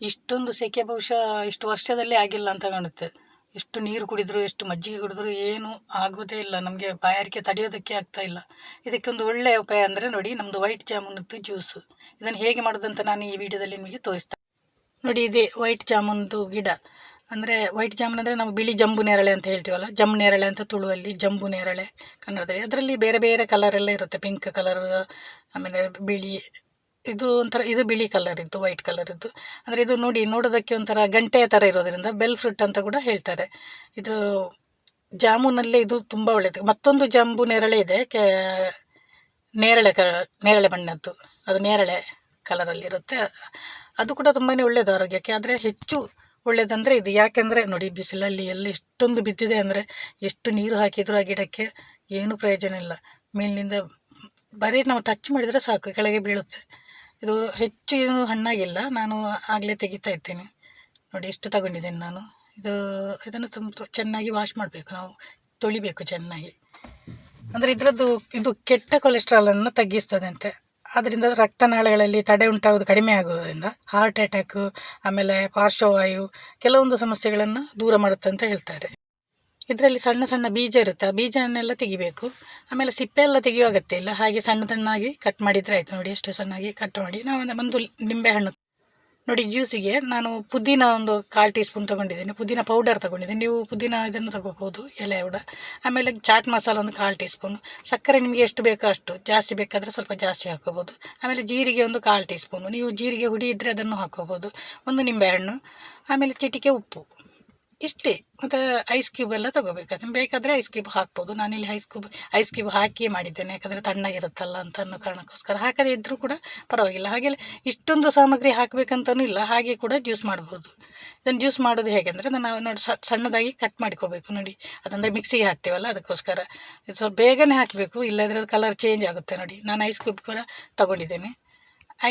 ಇಷ್ಟೊಂದು ಸೆಕೆ ಬಹುಶಃ ಇಷ್ಟು ವರ್ಷದಲ್ಲಿ ಆಗಿಲ್ಲ ಅಂತ ಕಾಣುತ್ತೆ. ಎಷ್ಟು ನೀರು ಕುಡಿದ್ರು, ಎಷ್ಟು ಮಜ್ಜಿಗೆ ಕುಡಿದ್ರು ಏನು ಆಗೋದೇ ಇಲ್ಲ. ನಮಗೆ ಬಾಯಾರಿಕೆ ತಡೆಯೋದಕ್ಕೆ ಆಗ್ತಾ ಇಲ್ಲ. ಇದಕ್ಕೊಂದು ಒಳ್ಳೆಯ ಉಪಾಯ ಅಂದರೆ ನೋಡಿ ನಮ್ಮದು ವೈಟ್ ಜಾಮೂನದ್ದು ಜ್ಯೂಸು ಇದನ್ನು ಹೇಗೆ ಮಾಡೋದಂತ ನಾನು ಈ ವಿಡಿಯೋದಲ್ಲಿ ನಿಮಗೆ ತೋರಿಸ್ತಾ ನೋಡಿ, ಇದೇ ವೈಟ್ ಜಾಮೂನ್ದು ಗಿಡ. ಅಂದರೆ ವೈಟ್ ಜಾಮೂನ್ ಅಂದರೆ ನಾವು ಬಿಳಿ ಜಂಬು ನೇರಳೆ ಅಂತ ಹೇಳ್ತೀವಲ್ಲ? ಜಂಬು ನೇರಳೆ ಅಂತ ತುಳುವಲ್ಲಿ ಜಂಬು ನೇರಳೆ ಕನ್ನಡದಲ್ಲಿ. ಅದರಲ್ಲಿ ಬೇರೆ ಬೇರೆ ಕಲರ್ ಎಲ್ಲ ಇರುತ್ತೆ. ಪಿಂಕ್ ಕಲರ್ ಆಮೇಲೆ ಬಿಳಿ ಇದು ಒಂಥರ, ಇದು ಬಿಳಿ ಕಲರ್ ಇದ್ದು ವೈಟ್ ಕಲರ್ ಇದ್ದು. ಅಂದರೆ ಇದು ನೋಡಿ, ನೋಡೋದಕ್ಕೆ ಒಂಥರ ಗಂಟೆಯ ಥರ ಇರೋದ್ರಿಂದ ಬೆಲ್ ಫ್ರೂಟ್ ಅಂತ ಕೂಡ ಹೇಳ್ತಾರೆ. ಇದು ಜಾಮೂನಲ್ಲೇ ಇದು ತುಂಬ ಒಳ್ಳೆಯದು ಮತ್ತೊಂದು ಜಾಂಬು ನೇರಳೆ ಇದೆ. ನೇರಳೆ ಕ, ನೇರಳೆ ಬಣ್ಣದ್ದು. ಅದು ನೇರಳೆ ಕಲರಲ್ಲಿರುತ್ತೆ ಅದು ಕೂಡ ತುಂಬಾ ಒಳ್ಳೆಯದು ಆರೋಗ್ಯಕ್ಕೆ. ಆದರೆ ಹೆಚ್ಚು ಒಳ್ಳೆಯದಂದರೆ ಇದು. ಯಾಕೆಂದರೆ ನೋಡಿ, ಬಿಸಿಲಲ್ಲಿ ಎಲ್ಲ ಎಷ್ಟೊಂದು ಬಿದ್ದಿದೆ ಅಂದರೆ ಎಷ್ಟು ನೀರು ಹಾಕಿದರೂ ಆ ಗಿಡಕ್ಕೆ ಏನೂ ಪ್ರಯೋಜನ ಇಲ್ಲ. ಮೇಲಿನಿಂದ ಬರೀ ನಾವು ಟಚ್ ಮಾಡಿದರೆ ಸಾಕು. ಕೆಳಗೆ ಬೀಳುತ್ತೆ. ಇದು ಹೆಚ್ಚು ಹಣ್ಣಾಗಿಲ್ಲ. ನಾನು ಆಗಲೇ ತೆಗಿತಾ ಇದ್ದೀನಿ ನೋಡಿ ಎಷ್ಟು ತಗೊಂಡಿದ್ದೇನೆ ನಾನು. ಇದು, ಇದನ್ನು ತುಂಬ ಚೆನ್ನಾಗಿ ವಾಶ್ ಮಾಡಬೇಕು ನಾವು. ತೊಳಿಬೇಕು ಚೆನ್ನಾಗಿ. ಅಂದರೆ ಇದರದ್ದು ಇದು ಕೆಟ್ಟ ಕೊಲೆಸ್ಟ್ರಾಲನ್ನು ತಗ್ಗಿಸ್ತದಂತೆ. ಅದರಿಂದ ರಕ್ತನಾಳಗಳಲ್ಲಿ ತಡೆ ಉಂಟಾಗೋದು ಕಡಿಮೆ ಆಗೋದರಿಂದ ಹಾರ್ಟ್ ಅಟ್ಯಾಕು ಆಮೇಲೆ ಪಾರ್ಶ್ವವಾಯು, ಕೆಲವೊಂದು ಸಮಸ್ಯೆಗಳನ್ನು ದೂರ ಮಾಡುತ್ತೆ ಅಂತ ಹೇಳ್ತಾರೆ. ಇದರಲ್ಲಿ ಸಣ್ಣ ಸಣ್ಣ ಬೀಜ ಇರುತ್ತೆ. ಆ ಬೀಜವನ್ನೆಲ್ಲ ತೆಗಿಬೇಕು. ಆಮೇಲೆ ಸಿಪ್ಪೆ ಎಲ್ಲ ತೆಗೆಯೋ ಅಗತ್ಯ ಇಲ್ಲ. ಹಾಗೆ ಸಣ್ಣ ಸಣ್ಣಾಗಿ ಕಟ್ ಮಾಡಿದರೆ ಆಯಿತು ನೋಡಿ. ಎಷ್ಟು ಸಣ್ಣಾಗಿ ಕಟ್ ಮಾಡಿ. ನಾವು ಒಂದು ನಿಂಬೆಹಣ್ಣು ನೋಡಿ ಜ್ಯೂಸಿಗೆ ನಾನು ಪುದೀನ ಒಂದು ಕಾಲು ಟೀ ಸ್ಪೂನ್ ತೊಗೊಂಡಿದ್ದೀನಿ. ಪುದೀನ ಪೌಡರ್ ತೊಗೊಂಡಿದ್ದೀನಿ. ನೀವು ಪುದೀನ ಇದನ್ನು ತೊಗೋಬೋದು ಎಲೆ ಕೂಡ ಆಮೇಲೆ ಚಾಟ್ ಮಸಾಲ ಒಂದು ಕಾಲು ಟೀ ಸ್ಪೂನು ಸಕ್ಕರೆ ನಿಮಗೆ ಎಷ್ಟು ಬೇಕೋ ಅಷ್ಟು. ಜಾಸ್ತಿ ಬೇಕಾದರೆ ಸ್ವಲ್ಪ ಜಾಸ್ತಿ ಹಾಕೋಬೋದು ಆಮೇಲೆ ಜೀರಿಗೆ ಒಂದು ಕಾಲು ಟೀ ಸ್ಪೂನು ನೀವು ಜೀರಿಗೆ ಹುಡಿ ಇದ್ದರೆ ಅದನ್ನು ಹಾಕೋಬೋದು ಒಂದು ನಿಂಬೆಹಣ್ಣು ಆಮೇಲೆ ಚಿಟಿಕೆ ಉಪ್ಪು. ಇಷ್ಟೇ ಮತ್ತು ಐಸ್ ಕ್ಯೂಬ್ ಎಲ್ಲ ತೊಗೋಬೇಕು. ಬೇಕಾದರೆ ಐಸ್ ಕ್ಯೂಬ್ ಹಾಕ್ಬೋದು. ನಾನಿಲ್ಲಿ ಐಸ್ ಕ್ಯೂಬ್ ಐಸ್ ಕ್ಯೂಬ್ ಹಾಕಿ ಮಾಡಿದ್ದೇನೆ. ಯಾಕಂದರೆ ತಣ್ಣಗಿರುತ್ತಲ್ಲ ಅಂತ ಅನ್ನೋ ಕಾರಣಕ್ಕೋಸ್ಕರ. ಹಾಕದೇ ಇದ್ದರೂ ಕೂಡ ಪರವಾಗಿಲ್ಲ. ಹಾಗೆಲ್ಲ ಇಷ್ಟೊಂದು ಸಾಮಗ್ರಿ ಹಾಕಬೇಕಂತನೂ ಇಲ್ಲ. ಹಾಗೆ ಕೂಡ ಜ್ಯೂಸ್ ಮಾಡ್ಬೋದು. ಇದನ್ನು ಜ್ಯೂಸ್ ಮಾಡೋದು ಹೇಗೆ ಅಂದರೆ ನಾವು ನೋಡಿ ಸಣ್ಣದಾಗಿ ಕಟ್ ಮಾಡ್ಕೋಬೇಕು. ನೋಡಿ, ಅದಂದರೆ ಮಿಕ್ಸಿಗೆ ಹಾಕ್ತೇವಲ್ಲ, ಅದಕ್ಕೋಸ್ಕರ. ಸ್ವಲ್ಪ ಬೇಗನೆ ಹಾಕಬೇಕು. ಇಲ್ಲದ್ರೆ ಅದು ಕಲರ್ ಚೇಂಜ್ ಆಗುತ್ತೆ. ನೋಡಿ, ನಾನು ಐಸ್ ಕ್ಯೂಬ್ ಕೂಡ ತೊಗೊಂಡಿದ್ದೇನೆ.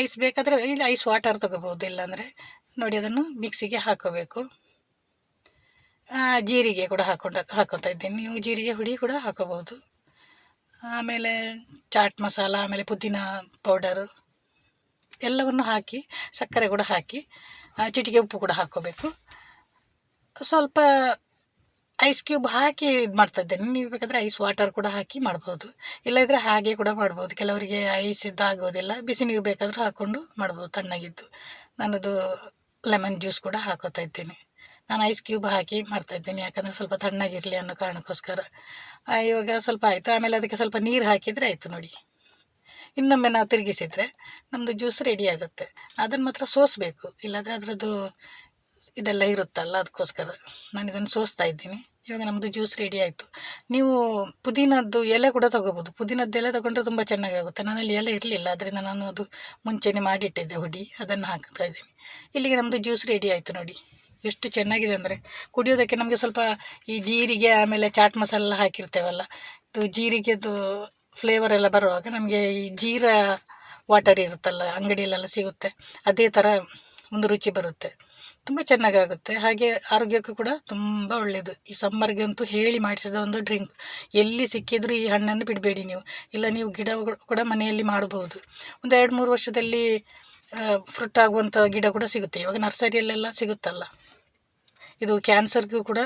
ಐಸ್ ಬೇಕಾದರೆ, ಇಲ್ಲಿ ಐಸ್ ವಾಟರ್ ತೊಗೋಬೋದು. ಇಲ್ಲಾಂದರೆ ನೋಡಿ, ಅದನ್ನು ಮಿಕ್ಸಿಗೆ ಹಾಕೋಬೇಕು. ಜೀರಿಗೆ ಕೂಡ ಹಾಕೊಂಡು, ಹಾಕೋತಾ ಇದ್ದೀನಿ. ನೀವು ಜೀರಿಗೆ, ಹುಡಿ ಕೂಡ ಹಾಕೋಬೋದು ಆಮೇಲೆ ಚಾಟ್ ಮಸಾಲ, ಆಮೇಲೆ ಪುದೀನ ಪೌಡರು ಎಲ್ಲವನ್ನು ಹಾಕಿ, ಸಕ್ಕರೆ ಕೂಡ ಹಾಕಿ ಚಿಟಿಕೆ ಉಪ್ಪು ಕೂಡ ಹಾಕ್ಕೋಬೇಕು. ಸ್ವಲ್ಪ ಐಸ್ ಕ್ಯೂಬ್ ಹಾಕಿ ಇದು ಮಾಡ್ತಾಯಿದ್ದೇನೆ ನೀವು ಬೇಕಾದರೆ ಐಸ್ ವಾಟರ್ ಕೂಡ ಹಾಕಿ ಮಾಡ್ಬೋದು. ಇಲ್ಲದಿದ್ದರೆ ಹಾಗೆ ಕೂಡ ಮಾಡ್ಬೋದು. ಕೆಲವರಿಗೆ ಐಸ್ ಇದ್ದಾಗೋದಿಲ್ಲ. ಬಿಸಿ ನೀರು ಬೇಕಾದರೂ ಹಾಕ್ಕೊಂಡು ಮಾಡ್ಬೋದು. ತಣ್ಣಗಿದ್ದು. ನಾನದು ಲೆಮನ್ ಜ್ಯೂಸ್ ಕೂಡ ಹಾಕೋತಾ ಇದ್ದೀನಿ. ನಾನು ಐಸ್ ಕ್ಯೂಬ್ ಹಾಕಿ ಮಾಡ್ತಾಯಿದ್ದೀನಿ ಯಾಕಂದರೆ ಸ್ವಲ್ಪ ತಣ್ಣಗಿರಲಿ ಅನ್ನೋ ಕಾರಣಕ್ಕೋಸ್ಕರ. ಇವಾಗ ಸ್ವಲ್ಪ ಆಯಿತು. ಆಮೇಲೆ ಅದಕ್ಕೆ ಸ್ವಲ್ಪ ನೀರು ಹಾಕಿದರೆ ಆಯಿತು ನೋಡಿ. ಇನ್ನೊಮ್ಮೆ ನಾವು ತಿರುಗಿಸಿದರೆ ನಮ್ಮದು ಜ್ಯೂಸ್ ರೆಡಿ ಆಗುತ್ತೆ. ಅದನ್ನು ಮಾತ್ರ ಸೋಸಬೇಕು. ಇಲ್ಲಾಂದರೆ ಅದರದ್ದು ಇದೆಲ್ಲ ಇರುತ್ತಲ್ಲ ಅದಕ್ಕೋಸ್ಕರ. ನಾನು ಇದನ್ನು ಸೋಸ್ತಾ ಇದ್ದೀನಿ. ಇವಾಗ ನಮ್ಮದು ಜ್ಯೂಸ್ ರೆಡಿ ಆಯಿತು. ನೀವು ಪುದೀನದ್ದು ಎಲೆ ಕೂಡ ತೊಗೋಬೋದು. ಪುದೀನದ್ದು ಎಲೆ ತೊಗೊಂಡ್ರೆ ತುಂಬ ಚೆನ್ನಾಗಾಗುತ್ತೆ. ನನ್ನಲ್ಲಿ ಎಲೆ ಇರಲಿಲ್ಲ. ಅದರಿಂದ ನಾನು ಅದು ಮುಂಚೆನೇ ಮಾಡಿಟ್ಟಿದ್ದೆ ಹುಡಿ. ಅದನ್ನು ಹಾಕ್ತಾ ಇದ್ದೀನಿ. ಇಲ್ಲಿಗೆ ನಮ್ಮದು ಜ್ಯೂಸ್ ರೆಡಿ ಆಯಿತು ನೋಡಿ. ಎಷ್ಟು ಚೆನ್ನಾಗಿದೆ ಅಂದರೆ ಕುಡಿಯೋದಕ್ಕೆ ನಮಗೆ ಸ್ವಲ್ಪ ಈ ಜೀರಿಗೆ ಆಮೇಲೆ ಚಾಟ್ ಮಸಾಲೆಲ್ಲ ಹಾಕಿರ್ತೇವಲ್ಲ ಇದು ಜೀರಿಗೆದು ಫ್ಲೇವರ್ ಎಲ್ಲ ಬರುವಾಗ ನಮಗೆ ಈ ಜೀರಾ ವಾಟರ್ ಇರುತ್ತಲ್ಲ, ಅಂಗಡಿಯಲ್ಲೆಲ್ಲ ಸಿಗುತ್ತೆ. ಅದೇ ಥರ ಒಂದು ರುಚಿ ಬರುತ್ತೆ. ತುಂಬ ಚೆನ್ನಾಗಾಗುತ್ತೆ. ಹಾಗೆ ಆರೋಗ್ಯಕ್ಕೂ ಕೂಡ ತುಂಬ ಒಳ್ಳೆಯದು ಈ ಸಮ್ಮರ್ಗೆ ಅಂತೂ ಹೇಳಿ ಮಾಡಿಸಿದ ಒಂದು ಡ್ರಿಂಕ್ ಎಲ್ಲಿ ಸಿಕ್ಕಿದರೂ ಈ ಹಣ್ಣನ್ನು ಬಿಡಬೇಡಿ ನೀವು. ಇಲ್ಲ ನೀವು ಗಿಡ ಕೂಡ ಮನೆಯಲ್ಲಿ ಮಾಡಬಹುದು. ಒಂದು ಎರಡು ಮೂರು ವರ್ಷದಲ್ಲಿ ಫ್ರುಟ್ ಆಗುವಂಥ ಗಿಡ ಕೂಡ ಸಿಗುತ್ತೆ. ಇವಾಗ ನರ್ಸರಿಯಲ್ಲೆಲ್ಲ ಸಿಗುತ್ತಲ್ಲ. ಇದು ಕ್ಯಾನ್ಸರ್ಗೂ ಕೂಡ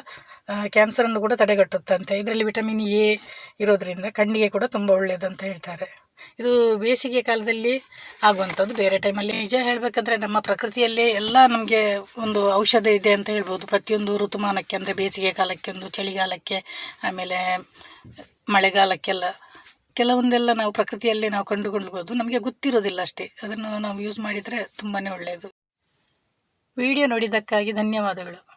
ಕ್ಯಾನ್ಸರನ್ನು ಕೂಡ ತಡೆಗಟ್ಟುತ್ತಂತೆ. ಇದರಲ್ಲಿ ವಿಟಮಿನ್ ಎ ಇರೋದರಿಂದ ಕಣ್ಣಿಗೆ ಕೂಡ ತುಂಬ ಒಳ್ಳೆಯದಂತ ಹೇಳ್ತಾರೆ. ಇದು ಬೇಸಿಗೆ ಕಾಲದಲ್ಲಿ ಆಗುವಂಥದ್ದು ಬೇರೆ ಟೈಮಲ್ಲಿ. ನಿಜ ಹೇಳಬೇಕಂದ್ರೆ ನಮ್ಮ ಪ್ರಕೃತಿಯಲ್ಲೇ ಎಲ್ಲ ನಮಗೆ ಒಂದು ಔಷಧ ಇದೆ ಅಂತ ಹೇಳ್ಬೋದು. ಪ್ರತಿಯೊಂದು ಋತುಮಾನಕ್ಕೆ ಅಂದರೆ ಬೇಸಿಗೆ ಕಾಲಕ್ಕೆ ಒಂದು ಚಳಿಗಾಲಕ್ಕೆ, ಆಮೇಲೆ ಮಳೆಗಾಲಕ್ಕೆಲ್ಲ. ಕೆಲವೊಂದೆಲ್ಲ ನಾವು ಪ್ರಕೃತಿಯಲ್ಲೇ ನಾವು ಕಂಡುಕೊಳ್ಬೋದು ನಮಗೆ ಗೊತ್ತಿರೋದಿಲ್ಲ ಅಷ್ಟೇ. ಅದನ್ನು ನಾವು ಯೂಸ್ ಮಾಡಿದರೆ ತುಂಬಾ ಒಳ್ಳೆಯದು ವಿಡಿಯೋ ನೋಡಿದ್ದಕ್ಕಾಗಿ ಧನ್ಯವಾದಗಳು.